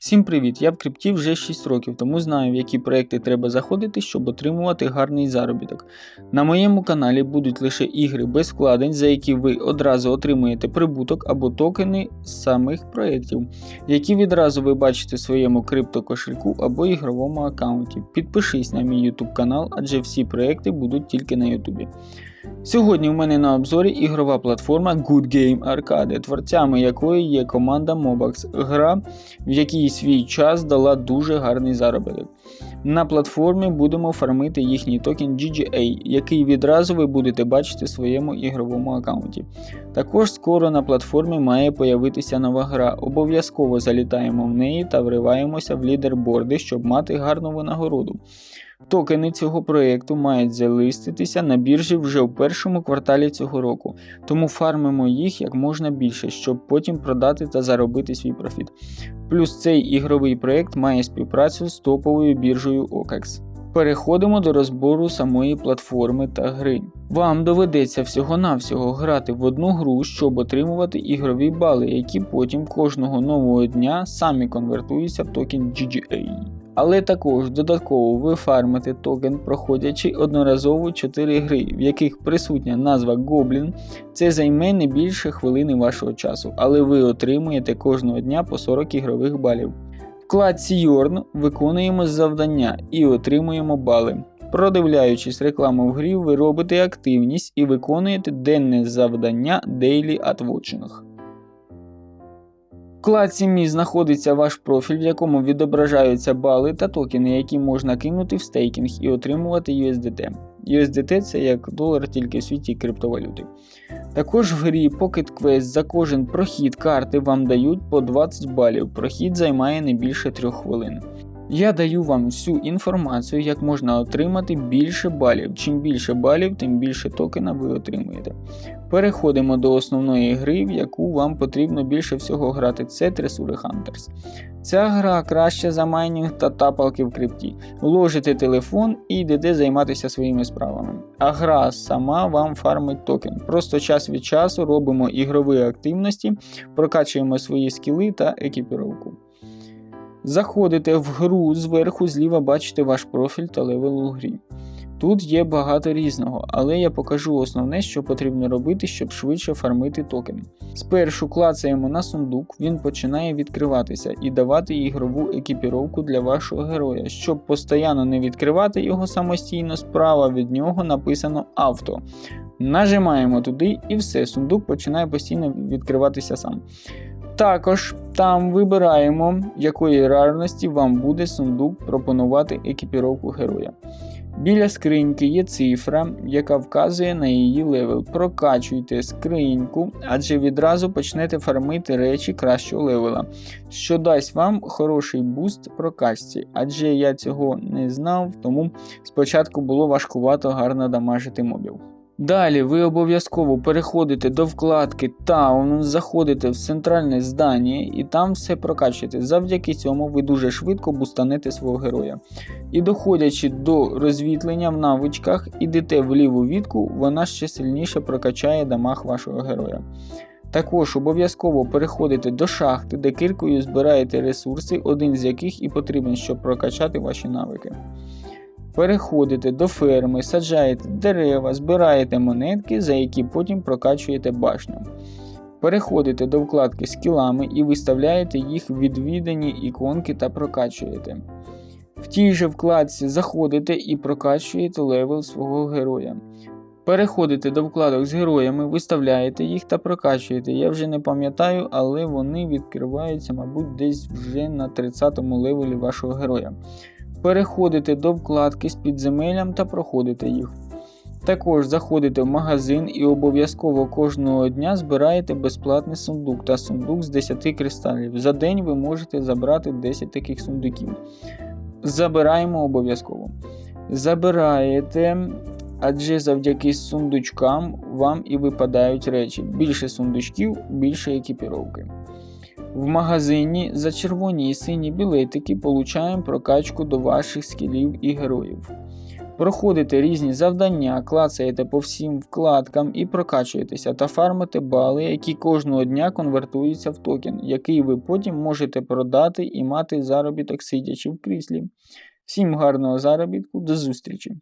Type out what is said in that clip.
Всім привіт! Я в крипті вже 6 років, тому знаю, в які проекти треба заходити, щоб отримувати гарний заробіток. На моєму каналі будуть лише ігри без вкладень, за які ви одразу отримуєте прибуток або токени з самих проєктів, які відразу ви бачите в своєму криптокошельку або ігровому аккаунті. Підпишись на мій YouTube канал, адже всі проекти будуть тільки на YouTube. Сьогодні у мене на обзорі ігрова платформа Good Game Arcade, творцями якої є команда Mobax, гра, в якій свій час дала дуже гарний заробіток. На платформі будемо фармити їхній токен GGA, який відразу ви будете бачити в своєму ігровому аккаунті. Також скоро на платформі має появитися нова гра. Обов'язково залітаємо в неї та вриваємося в лідерборди, щоб мати гарну винагороду. Токени цього проєкту мають залиститися на біржі вже в першому кварталі цього року, тому фармимо їх як можна більше, щоб потім продати та заробити свій профіт. Плюс цей ігровий проєкт має співпрацю з топовою біржею OKEX. Переходимо до розбору самої платформи та гри. Вам доведеться всього-навсього грати в одну гру, щоб отримувати ігрові бали, які потім кожного нового дня самі конвертуються в токен GGA. Але також додатково ви фармите токен, проходячи одноразово 4 гри, в яких присутня назва Goblin. Це займе не більше хвилини вашого часу, але ви отримуєте кожного дня по 40 ігрових балів. В вкладці виконуємо завдання і отримуємо бали. Продивляючись рекламу в грі, ви робите активність і виконуєте денне завдання Daily at Watching. Вкладці Мі знаходиться ваш профіль, в якому відображаються бали та токени, які можна кинути в стейкінг і отримувати USDT. USDT це як долар тільки в світі криптовалюти. Також в грі Pocket Quest за кожен прохід карти вам дають по 20 балів. Прохід займає не більше 3 хвилин. Я даю вам всю інформацію, як можна отримати більше балів. Чим більше балів, тим більше токена ви отримуєте. Переходимо до основної гри, в яку вам потрібно більше всього грати. Це Treasure Hunters. Ця гра краща за майнінг та тапалки в крипті. Ложите телефон і йдете займатися своїми справами. А гра сама вам фармить токен. Просто час від часу робимо ігрові активності, прокачуємо свої скіли та екіпіровку. Заходите в гру зверху зліва бачите ваш профіль та левел у грі. Тут є багато різного, але я покажу основне, що потрібно робити, щоб швидше фармити токен. Спершу клацаємо на сундук, він починає відкриватися і давати ігрову екіпіровку для вашого героя. Щоб постійно не відкривати його самостійно, справа від нього написано авто. Нажимаємо туди і все, сундук починає постійно відкриватися сам. Також там вибираємо, якої рарності вам буде сундук пропонувати екіпіровку героя. Біля скриньки є цифра, яка вказує на її левел. Прокачуйте скриньку, адже відразу почнете фармити речі кращого левела, що дасть вам хороший буст прокачці, адже я цього не знав, тому спочатку було важкувато гарно дамажити мобів. Далі ви обов'язково переходите до вкладки Town, заходите в центральне здання і там все прокачуєте. Завдяки цьому ви дуже швидко бустанете свого героя. І доходячи до розвітлення в навичках, ідете в ліву відку, вона ще сильніше прокачає дамаг вашого героя. Також обов'язково переходите до шахти, де киркою збираєте ресурси, один з яких і потрібен, щоб прокачати ваші навики. Переходите до ферми, саджаєте дерева, збираєте монетки, за які потім прокачуєте башню. Переходите до вкладки скілами і виставляєте їх в відвідані іконки та прокачуєте. В тій же вкладці заходите і прокачуєте левел свого героя. Переходите до вкладок з героями, виставляєте їх та прокачуєте. Я вже не пам'ятаю, але вони відкриваються, мабуть, десь вже на 30 му левелі вашого героя. Переходите до вкладки з підземеллям та проходите їх. Також заходите в магазин і обов'язково кожного дня збираєте безплатний сундук та сундук з 10 кристалів. За день ви можете забрати 10 таких сундуків. Забираємо обов'язково. Забираєте, адже завдяки сундучкам вам і випадають речі. Більше сундучків, більше екіпіровки. В магазині за червоні і сині білетики получаємо прокачку до ваших скілів і героїв. Проходите різні завдання, клацаєте по всім вкладкам і прокачуєтеся та фармите бали, які кожного дня конвертуються в токен, який ви потім можете продати і мати заробіток сидячи в кріслі. Всім гарного заробітку, до зустрічі!